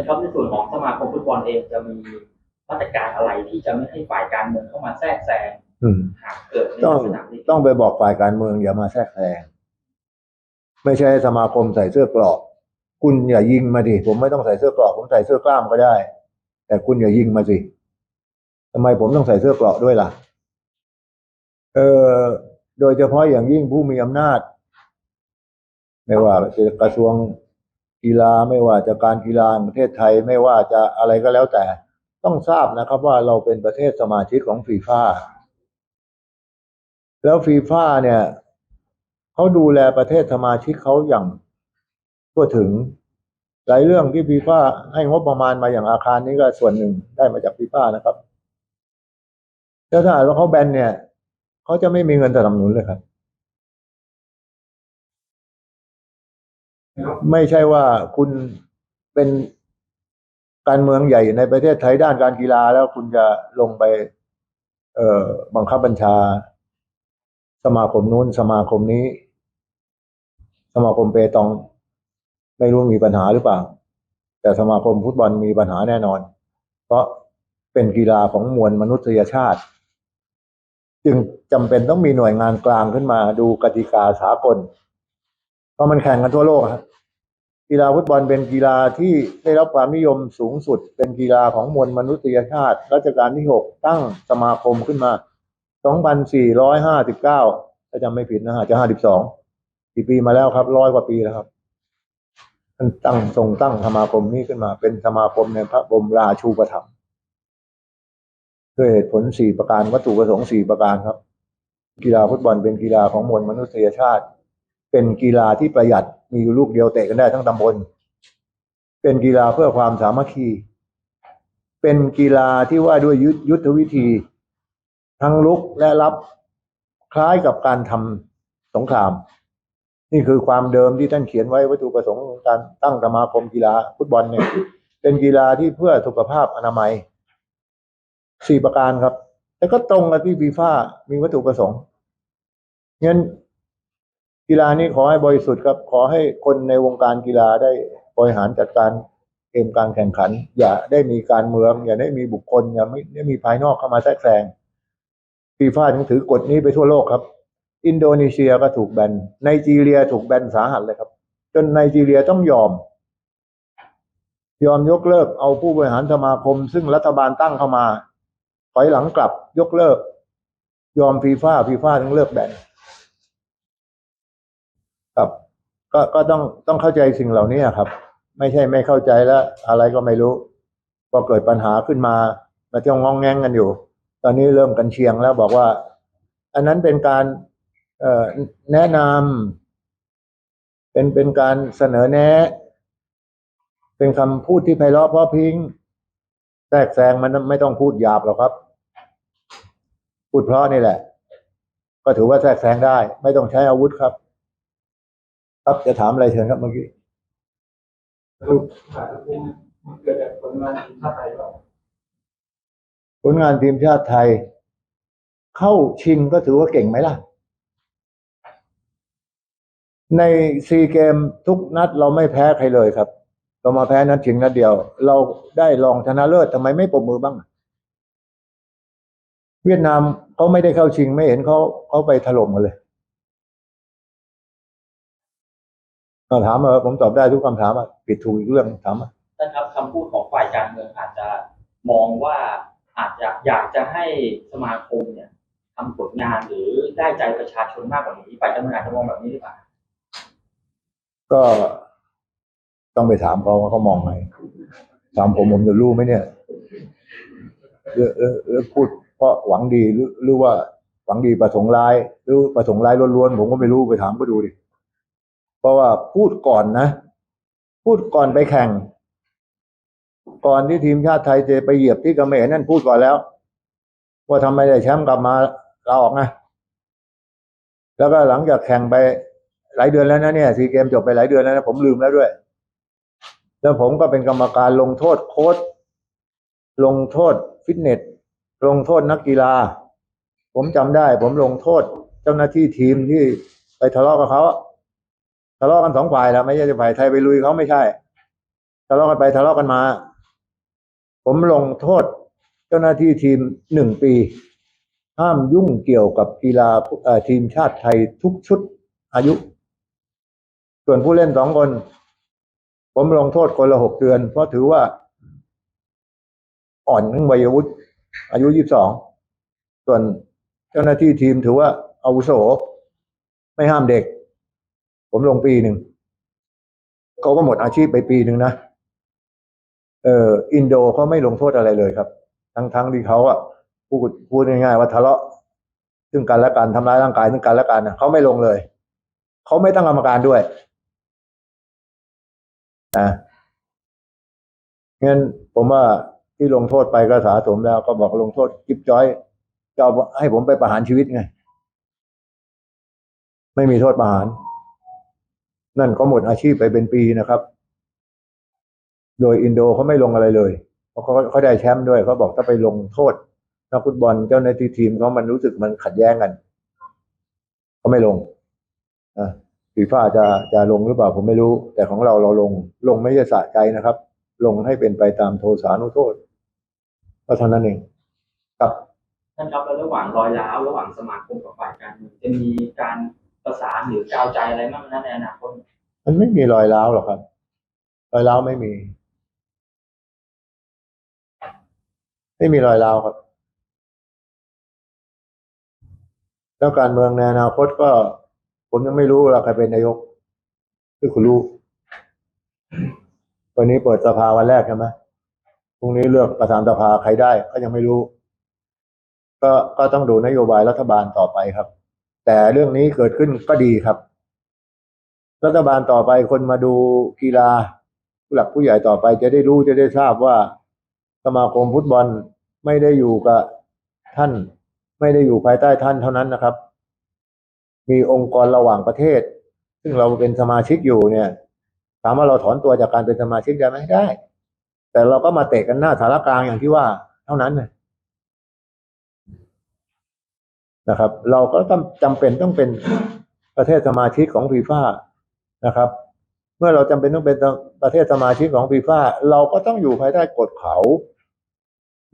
นะครับในส่วนของสมาคมฟุตบอลเองจะมีมาตรการอะไรที่จะไม่ให้ฝ่ายการเมืองเข้ามาแทรกแซงอืมหากเกิดในต้องลักษณะนี้ต้องไปบอกฝ่ายการเมืองอย่ามาแทรกแซงไม่ใช่สมาคมใส่เสื้อกรอกคุณอย่ายิงมาดิผมไม่ต้องใส่เสื้อกรอกผมใส่เสื้อกล้ามก็ได้ แต่คุณอย่ายิงมาสิทำไมผมต้องใส่เสื้อกรอกด้วยล่ะ เออโดยเฉพาะอย่างยิ่งผู้มีอำนาจ ไม่ว่าจะกระทรวง กีฬาไม่ว่าจะการกีฬาประเทศไทยไม่ว่าจะอะไรก็แล้วแต่ ต้องทราบนะครับว่าเราเป็นประเทศสมาชิกของฟีฟ่าแล้วฟีฟ่าเนี่ยเขาดูแลประเทศสมาชิกเขาอย่างทั่วถึงหลายเรื่องที่ฟีฟ่าให้งบประมาณมาอย่างอาคารนี้ก็ส่วนหนึ่งได้มาจากฟีฟ่านะครับแล้วถ้าหากว่าเขาแบนเนี่ยเขาจะไม่มีเงินสนับสนุนเลยครับ ไม่ใช่ว่าคุณเป็นการเมืองใหญ่ในประเทศไทยด้านการกีฬาแล้วคุณจะลงไป เอ่อบังคับบัญชา สมาคมนู้นสมาคมนี้ สมาคมเปตอง ไม่รู้มีปัญหาหรือเปล่า แต่สมาคมฟุตบอลมีปัญหาแน่นอน เพราะเป็นกีฬาของมวลมนุษยชาติ จึงจำเป็นต้องมีหน่วยงานกลางขึ้นมาดูกติกาสากล เพราะมันแข่งกันทั่วโลกครับ กีฬาฟุตบอลเป็นกีฬาที่ได้รับความนิยมสูงสุด เป็นกีฬาของมวลมนุษยชาติ รัชกาลที่หกตั้งสมาคมขึ้นมา 2,459 ถ้าจำไม่ผิดนะอาจะ 52 กี่ปีมาแล้วครับร้อยกว่าปีแล้วครับท่านตั้งทรงตั้งสมาคมนี้ขึ้นมา เป็นสมาคมในพระบรมราชูปถัมภ์ด้วยเหตุผลสี่ประการวัตถุประสงค์สี่ประการครับ กีฬาฟุตบอลเป็นกีฬาของมวลมนุษยชาติ เป็นกีฬาที่ประหยัดมีอยู่ลูกเดียวเตะกันได้ทั้งตำบล เป็นกีฬาเพื่อความสามัคคี เป็นกีฬาที่ว่าด้วยยุทธยุทธวิธี ทั้งลุกและรับคล้ายกับการทำสงคราม นี่คือความเดิมที่ท่านเขียนไว้วัตถุประสงค์ของการตั้งสมาคมกีฬาฟุตบอลเนี่ยเป็นกีฬาที่เพื่อสุขภาพอนามัยสี่ประการครับแต่ก็ตรงกับที่ฟีฟ่ามีวัตถุประสงค์งั้น กีฬานี้ขอให้บริสุทธิ์ครับ ขอให้คนในวงการกีฬาได้บริหารจัดการเกมการแข่งขัน อย่าได้มีการเมือง อย่าได้มีบุคคล อย่าไม่ได้มีภายนอกเข้ามาแทรกแซงฟีฟ่าถึงถือกฎนี้ไปทั่วโลกครับ อินโดนีเซียก็ถูกแบนไนจีเรียถูกแบนสาหัสเลยครับ จนไนจีเรียต้องยอม ยอมยกเลิกเอาผู้บริหารสมาคม ซึ่งรัฐบาลตั้งเข้ามาถอยหลังกลับยกเลิก ยอมฟีฟ่าฟีฟ่าถึงเลิกแบน ครับ ก็ก็ต้องต้องเข้าใจสิ่งเหล่านี้ครับ ไม่ใช่ไม่เข้าใจแล้ว อะไรก็ไม่รู้พอเกิดปัญหาขึ้นมามาจ้องงองแงงกันอยู่ ตอนนี้เริ่มกันเชียงแล้วบอกว่า อันนั้นเป็นการเอ่อแนะนำเป็นเป็นการเสนอแนะ เป็นคำพูดที่ไพเราะเพราะพิงแทรกแซงมันไม่ต้องพูดหยาบหรอกครับ พูดเพราะนี่แหละ ก็ถือว่าแทรกแซงได้ ไม่ต้องใช้อาวุธครับ ครับจะถามอะไรเชิญครับเมื่อกี้ผลงานทีมชาติไทยเราผลงานทีมชาติไทย เข้าชิงก็ถือว่าเก่งไหมล่ะ ในซีเกมทุกนัดเราไม่แพ้ใครเลยครับ เรามาแพ้นัดชิงนัดเดียว เราได้รองชนะเลิศทำไมไม่ปรบมือบ้าง เวียดนามเขาไม่ได้เข้าชิงไม่เห็นเขาเขาไปถล่มกันเลย ถามมาเออผมตอบได้ทุกคำถามอะผิดถูกอีกเรื่องถามมาท่านครับคำพูดของฝ่ายการเมืองอาจจะมองว่าอาจจะอยากจะให้สมาคมเนี่ยทำผลงานหรือได้ใจประชาชนมากกว่านี้ฝ่ายการเมืองอาจจะมองแบบนี้หรือเปล่าก็ต้องไปถามเขาว่าเขามองไงถามผมผมจะรู้ไหมเนี่ยหรือหรือหรือพูดเพราะหวังดีหรือหรือว่าหวังดีประสงค์ร้าย หรือประสงค์ร้ายล้วนๆผมก็ไม่รู้ไปถามก็ดูดิ เพราะว่าพูดก่อนนะ พูดก่อนไปแข่ง ก่อนที่ทีมชาติไทยจะไปเหยียบที่เกมรนั่นพูดก่อนแล้ว ว่าทำไมได้แชมป์กลับมาเราออกนะแล้วก็หลังจากแข่งไปหลายเดือนแล้วนะเนี่ยซีเกมจบไปหลายเดือนแล้วนะผมลืมแล้วด้วย แล้วผมก็เป็นกรรมการลงโทษโค้ชลงโทษฟิตเนสลงโทษนักกีฬา ผมจำได้ ผมลงโทษเจ้าหน้าที่ทีมที่ไปทะเลาะกับเขา ทะเลาะกันสองฝ่ายแล้วไม่ใช่ฝ่ายไทยไปลุยเขาไม่ใช่ ทะเลาะกันไปทะเลาะกันมา ผมลงโทษเจ้าหน้าที่ทีมหนึ่งปี ห้ามยุ่งเกี่ยวกับกีฬาทีมชาติไทยทุกชุดอายุ ส่วนผู้เล่นสองคน ผมลงโทษคนละหกเดือน เพราะถือว่า อ่อนทั้งวัยวุฒิอายุยี่สิบสองส่วนเจ้าหน้าที่ทีมถือว่าอาวุโส ไม่ห้ามเด็ก ผมลงปีหนึ่งเขาก็หมดอาชีพไปปีหนึ่งนะเอออินโดเขาไม่ลงโทษอะไรเลยครับ ทั้งทั้งที่เขาอะพูดพูดง่ายๆว่าทะเลาะซึ่งกันและกันทำร้ายร่างกายซึ่งกันและกันเขาไม่ลงเลยเขาไม่ตั้งกรรมการด้วยนะงั้นผมว่าที่ลงโทษไปก็สาสมแล้ว ก็บอกลงโทษจิ๊บจ้อยจะให้ผมไปประหารชีวิตไง ไม่มีโทษประหาร นั่นก็หมดอาชีพไปเป็นปีนะครับ โดยอินโดเขาไม่ลงอะไรเลยเพราะเขาเขาได้แชมป์ด้วยเขาบอกถ้าไปลงโทษนักฟุตบอลเจ้าหน้าที่ทีมเขามันรู้สึกมันขัดแย้งกันเขาไม่ลงนะฟีฟ่าจะจะลงหรือเปล่าผมไม่รู้ แต่ของเราเราลง ลงไม่ใช่สะใจนะครับ ลงให้เป็นไปตามโทสานุโทษก็เท่านั้นเองครับท่านครับแล้วระหว่างรอยร้าวระหว่างสมาคมกับฝ่ายการเมืองจะมีการ ประสานหรือกาวใจอะไรบ้างนะในอนาคตมันไม่มีรอยร้าวหรอกครับรอยร้าวไม่มี ไม่มีรอยร้าวครับ แล้วการเมืองในอนาคตก็ ผมยังไม่รู้ว่าใครเป็นนายกคือคุณรู้วันนี้เปิดสภาวันแรกใช่ไหมพรุ่งนี้เลือกประธานสภาใครได้ ก็ยังไม่รู้ ก็ก็ต้องดูนโยบายรัฐบาลต่อไปครับ แต่เรื่องนี้เกิดขึ้นก็ดีครับ รัฐบาลต่อไปคนมาดูกีฬาผู้หลักผู้ใหญ่ต่อไปจะได้รู้จะได้ทราบว่าสมาคมฟุตบอลไม่ได้อยู่กับท่าน ไม่ได้อยู่ภายใต้ท่านเท่านั้นนะครับ มีองค์กรระหว่างประเทศ ซึ่งเราเป็นสมาชิกอยู่เนี่ยถามว่าเราถอนตัวจากการเป็นสมาชิกได้ไหมได้ แต่เราก็มาเตะกันหน้าสารกลางอย่างที่ว่าเท่านั้นนะ นะครับ เราก็ต้องจำเป็นต้องเป็นประเทศสมาชิกของฟีฟ่านะครับ เมื่อเราจำเป็นต้องเป็นประเทศสมาชิกของฟีฟ่าเราก็ต้องอยู่ภายใต้กฎเขา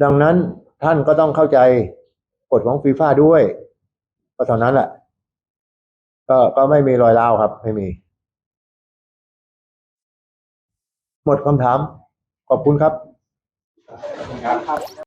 ดังนั้นท่านก็ต้องเข้าใจกฎของฟีฟ่าด้วยก็เท่านั้นแหละก็ก็ไม่มีรอยร้าวครับ ไม่มี หมดคำถาม ขอบคุณครับครับ